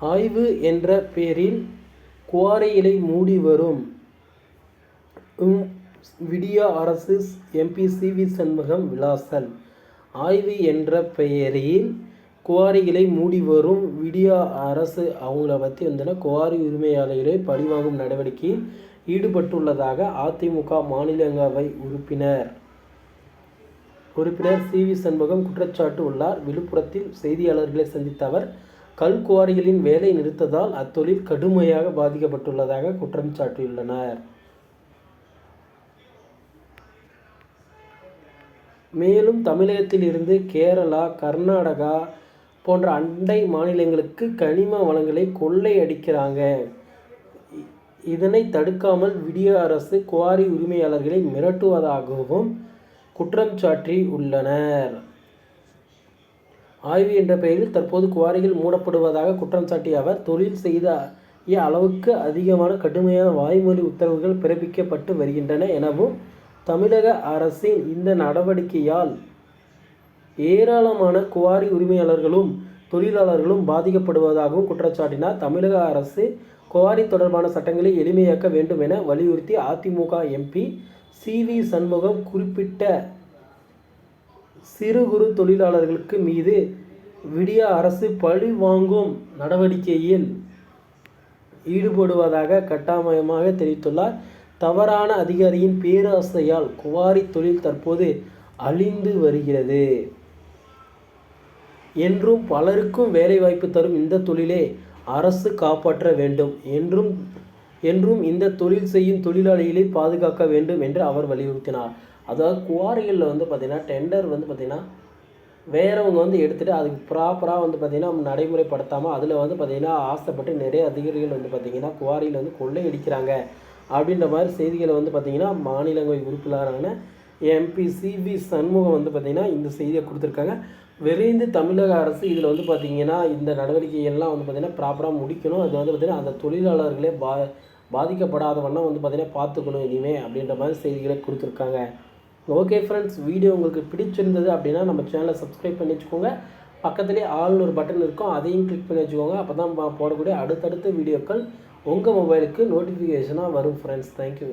ஆய்வு என்ற பெயரில் குவாரிகளை மூடி வரும். விடியா அரசு எம்பி சி வி சண்முகம் விலாசல். ஆய்வு என்ற பெயரில் குவாரிகளை மூடி வரும். விடியா அரசு அவங்கள பற்றி வந்துன்னா குவாரி உரிமையாளர்களை பழிவாங்கும் நடவடிக்கையில் ஈடுபட்டுள்ளதாக அதிமுக மாநிலங்களவை உறுப்பினர். உறுப்பினர் சி வி சண்முகம் குற்றச்சாட்டு உள்ளார். விழுப்புரத்தில் செய்தியாளர்களை சந்தித்த அவர் கல் குவாரிகளின் வேலை நிறுத்ததால் அத்தொழில் கடுமையாக பாதிக்கப்பட்டுள்ளதாக குற்றம் சாட்டியுள்ளனர். மேலும் தமிழகத்தில் இருந்து கேரளா கர்நாடகா போன்ற அண்டை மாநிலங்களுக்கு கனிம வளங்களை கொள்ளை அடிக்கிறாங்க. இதனை தடுக்காமல் விடிய அரசு குவாரி உரிமையாளர்களை மிரட்டுவதாகவும் குற்றம் சாட்டி உள்ளனர் ஆய்வு என்ற பெயரில் தற்போது குவாரிகள் மூடப்படுவதாக குற்றம் சாட்டிய அவர் தொழில் செய்த அளவுக்கு அதிகமான கடுமையான வாய்மொழி உத்தரவுகள் பிறப்பிக்கப்பட்டு வருகின்றன எனவும் தமிழக அரசின் இந்த நடவடிக்கையால் ஏராளமான குவாரி உரிமையாளர்களும் தொழிலாளர்களும் பாதிக்கப்படுவதாகவும் குற்றச்சாட்டினார் தமிழக அரசு குவாரி தொடர்பான சட்டங்களை எளிமையாக்க வேண்டும் என வலியுறுத்தி AIADMK MP C V Shanmugam குறிப்பிட்ட சிறு குறு தொழிலாளர்களுக்கு மீது விடியா அரசு பழி வாங்கும் நடவடிக்கையில் ஈடுபடுவதாக கட்டாயமாக தெரிவித்துள்ளார். தவறான அதிகாரியின் பேராசையால் குவாரி தொழில் தற்போது அழிந்து வருகிறது. என்றும் பலருக்கும் வேலைவாய்ப்பு தரும் இந்த தொழிலை அரசு காப்பாற்ற வேண்டும் என்றும் என்றும் இந்த தொழில் செய்யும் தொழிலாளிகளை பாதுகாக்க வேண்டும் என்று அவர் வலியுறுத்தினார் அதாவது குவாரிகளில் வந்து பார்த்திங்கன்னா டெண்டர் வந்து பார்த்திங்கன்னா வேறவங்க வந்து எடுத்துகிட்டு அதுக்கு ப்ராப்பராக வந்து பார்த்திங்கன்னா நடைமுறைப்படுத்தாமல் அதில் வந்து பார்த்திங்கன்னா ஆசைப்பட்டு நிறைய அதிகாரிகள் வந்து பார்த்திங்கன்னா குவாரியில் வந்து கொள்ளையடிக்கிறாங்க அப்படின்ற மாதிரி செய்திகளை வந்து பார்த்திங்கன்னா மாநிலங்கள் உறுப்பினரான எம்பி சிவி சண்முகம் வந்து பார்த்திங்கன்னா இந்த செய்தியை கொடுத்துருக்காங்க விரைந்து தமிழக அரசு இதில் வந்து பார்த்திங்கன்னா இந்த நடவடிக்கையெல்லாம் வந்து பார்த்திங்கன்னா ப்ராப்பராக முடிக்கணும் அது வந்து பார்த்திங்கன்னா அந்த தொழிலாளர்களே பா பாதிக்கப்படாத வண்ணம் வந்து பார்த்திங்கன்னா பார்த்துக்கணும் இனிமே அப்படின்ற மாதிரி செய்திகளை கொடுத்துருக்காங்க. ஓகே ஃப்ரெண்ட்ஸ் வீடியோ உங்களுக்கு பிடிச்சிருந்தது அப்படின்னா நம்ம சேனலை சப்ஸ்கிரைப் பண்ணி வச்சுக்கோங்க. பக்கத்துலேயே ஆள்னு ஒரு பட்டன் இருக்கும் அதையும் கிளிக் பண்ணி வச்சுக்கோங்க. அப்போ தான் போடக்கூடிய அடுத்தடுத்த வீடியோக்கள் உங்கள் மொபைலுக்கு நோட்டிஃபிகேஷனாக வரும் ஃப்ரெண்ட்ஸ் தேங்க்யூ